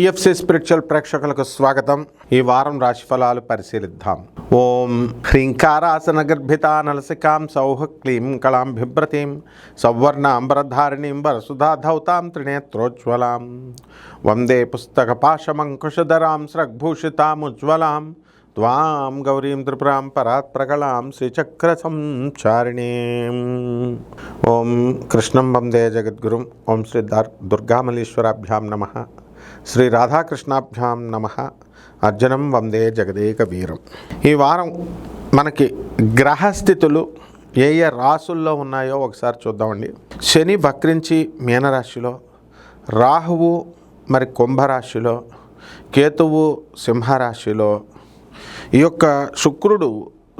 TFC spiritual ప్రేక్షకులకు స్వాగతం ఈ వారం రాశి ఫలాలు పరిశీలిద్దాం ఓం హ్రీంకారాసన గర్భిత నలసికాం సౌహ క్లీం కళాం బిభ్రతీం సౌవర్ణాంబరధారిణీం వరసుధాధౌతాం త్రినేత్రోజ్వలాం వందే పుస్తక పాశమంకుశధరాం స్రగ్భూషితాముజ్వలాం త్వాం గౌరీం త్రిపురాం పరాత్ ప్రకళాం శ్రీచక్ర సంచారిణీం ఓం కృష్ణం వందే జగద్గురుం ఓం శ్రీ దర్ దుర్గామలీశ్వరాభ్యాం నమ శ్రీ రాధాకృష్ణాభ్యాం నమ. అర్జునం వందే జగదేక వీరం ఈ వారం మనకి గ్రహస్థితులు ఏ ఏ రాసుల్లో ఉన్నాయో ఒకసారి చూద్దామండి. శని వక్రించి మీనరాశిలో రాహువు మరి కుంభరాశిలో కేతువు సింహరాశిలో ఈ యొక్క శుక్రుడు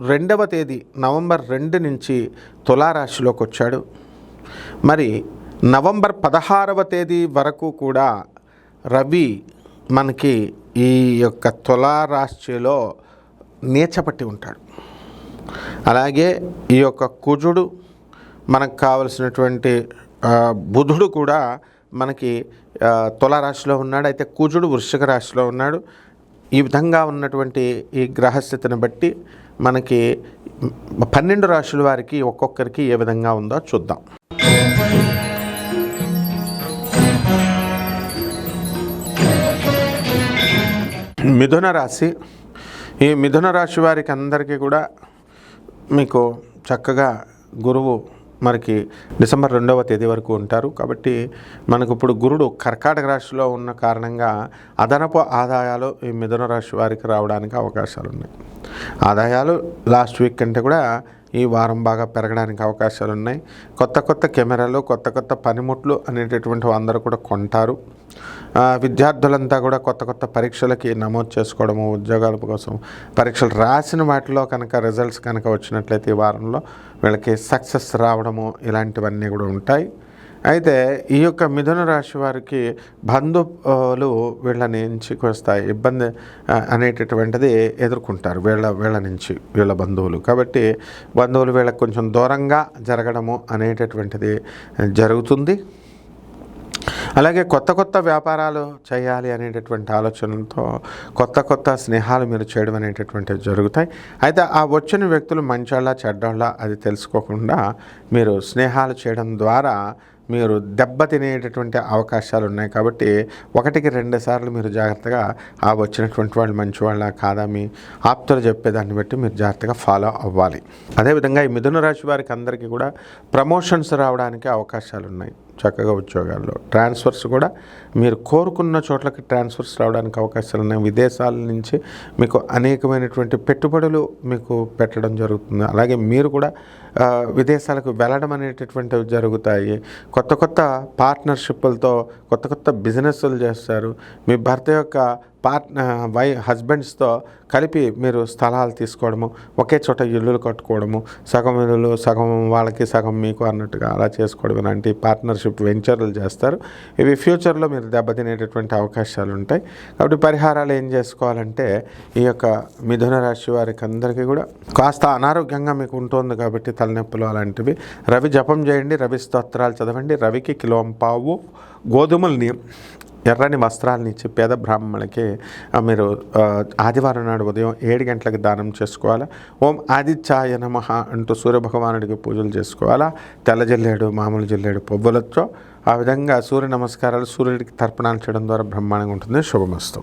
రెండవ తేదీ నవంబర్ రెండు నుంచి తులారాశిలోకి వచ్చాడు. మరి నవంబర్ పదహారవ తేదీ వరకు కూడా రవి మనకి ఈ యొక్క తులారాశిలో నీచపట్టి ఉంటాడు. అలాగే ఈ యొక్క కుజుడు మనకు కావలసినటువంటి బుధుడు కూడా మనకి ఆ, తులారాశిలో ఉన్నాడు. అయితే కుజుడు వృశ్చిక రాశిలో ఉన్నాడు. ఈ విధంగా ఉన్నటువంటి ఈ గ్రహస్థితిని బట్టి మనకి పన్నెండు రాశుల వారికి ఒక్కొక్కరికి ఏ విధంగా ఉందో చూద్దాం. మిథున రాశి. ఈ మిథున రాశి వారికి అందరికీ కూడా మీకు చక్కగా గురువు మనకి డిసెంబర్ రెండవ తేదీ వరకు ఉంటారు. కాబట్టి మనకు ఇప్పుడు గురుడు కర్కాటక రాశిలో ఉన్న కారణంగా అదనపు ఆదాయాలు ఈ మిథున రాశి వారికి రావడానికి అవకాశాలు ఉన్నాయి ఆదాయాలు లాస్ట్ వీక్ కంటే కూడా ఈ వారం బాగా పెరగడానికి అవకాశాలు ఉన్నాయి. కొత్త కొత్త కెమెరాలు కొత్త కొత్త పనిముట్లు అనేటటువంటి అందరూ కూడా కొంటారు. విద్యార్థులంతా కూడా కొత్త కొత్త పరీక్షలకి నమోదు చేసుకోవడము ఉద్యోగాల కోసం పరీక్షలు రాసిన వాటిలో కనుక రిజల్ట్స్ కనుక వచ్చినట్లయితే ఈ వారంలో వీళ్ళకి సక్సెస్ రావడము ఇలాంటివన్నీ కూడా ఉంటాయి. అయితే ఈ యొక్క మిథున రాశి వారికి బంధువులు వీళ్ళ నుంచి వస్తాయి ఇబ్బంది అనేటటువంటిది ఎదుర్కొంటారు వీళ్ళ వీళ్ళ నుంచి వీళ్ళ బంధువులు. కాబట్టి బంధువులు వీళ్ళకి కొంచెం దూరంగా జరగడము అనేటటువంటిది జరుగుతుంది. అలాగే కొత్త కొత్త వ్యాపారాలు చేయాలి అనేటటువంటి ఆలోచనలతో కొత్త కొత్త స్నేహాలు మీరు చేయడం అనేటటువంటివి జరుగుతాయి. అయితే ఆ వచ్చిన వ్యక్తులు మంచోళ్ళ చెడ్డోళ్ళ అది తెలుసుకోకుండా మీరు స్నేహాలు చేయడం ద్వారా మీరు దెబ్బతినేటటువంటి అవకాశాలు ఉన్నాయి కాబట్టి ఒకటికి రెండు సార్లు మీరు జాగ్రత్తగా ఆ వచ్చినటువంటి వాళ్ళు మంచి వాళ్ళ కాదా మీ ఆప్తులు చెప్పేదాన్ని బట్టి మీరు జాగ్రత్తగా ఫాలో అవ్వాలి. అదేవిధంగా ఈ మిథున రాశి వారికి అందరికీ కూడా ప్రమోషన్స్ రావడానికి అవకాశాలు ఉన్నాయి. చక్కగా ఉద్యోగాల్లో ట్రాన్స్ఫర్స్ కూడా మీరు కోరుకున్న చోట్లకి ట్రాన్స్ఫర్స్ రావడానికి అవకాశాలు ఉన్నాయి. విదేశాల నుంచి మీకు అనేకమైనటువంటి పెట్టుబడులు మీకు పెట్టడం జరుగుతుంది. అలాగే మీరు కూడా విదేశాలకు వెళ్ళడం అనేటటువంటివి జరుగుతాయి. కొత్త కొత్త పార్ట్నర్షిప్లతో కొత్త కొత్త బిజినెస్లు చేస్తారు. మీ భర్త యొక్క పార్ట్న వై హస్బెండ్స్తో కలిపి మీరు స్థలాలు తీసుకోవడము ఒకే చోట ఇల్లులు కట్టుకోవడము సగం ఇల్లులు సగం వాళ్ళకి సగం మీకు అన్నట్టుగా అలా చేసుకోవడం ఇలాంటి పార్ట్నర్షిప్ వెంచర్లు చేస్తారు. ఇవి ఫ్యూచర్లో మీరు దెబ్బతినేటటువంటి అవకాశాలు ఉంటాయి కాబట్టి పరిహారాలు ఏం చేసుకోవాలంటే ఈ యొక్క మిథున రాశి వారికి అందరికీ కూడా కాస్త అనారోగ్యంగా మీకు ఉంటుంది కాబట్టి తలనొప్పులు అలాంటివి. రవి జపం చేయండి రవి స్తోత్రాలు చదవండి రవికి కిలోం పావు గోధుమల్ని ఎర్రని వస్త్రాలను ఇచ్చి పేద బ్రాహ్మణులకి మీరు ఆదివారం నాడు ఉదయం ఏడు గంటలకు దానం చేసుకోవాలా? ఓం ఆదిత్యాయ నమః అంటూ సూర్యభగవానుడికి పూజలు చేసుకోవాలా? తెల్ల జల్లేడు మామూలు జల్లేడు పువ్వులతో ఆ విధంగా సూర్య నమస్కారాలు సూర్యుడికి తర్పణాలు చేయడం ద్వారా బ్రహ్మాండంగా ఉంటుంది. శుభమస్తు.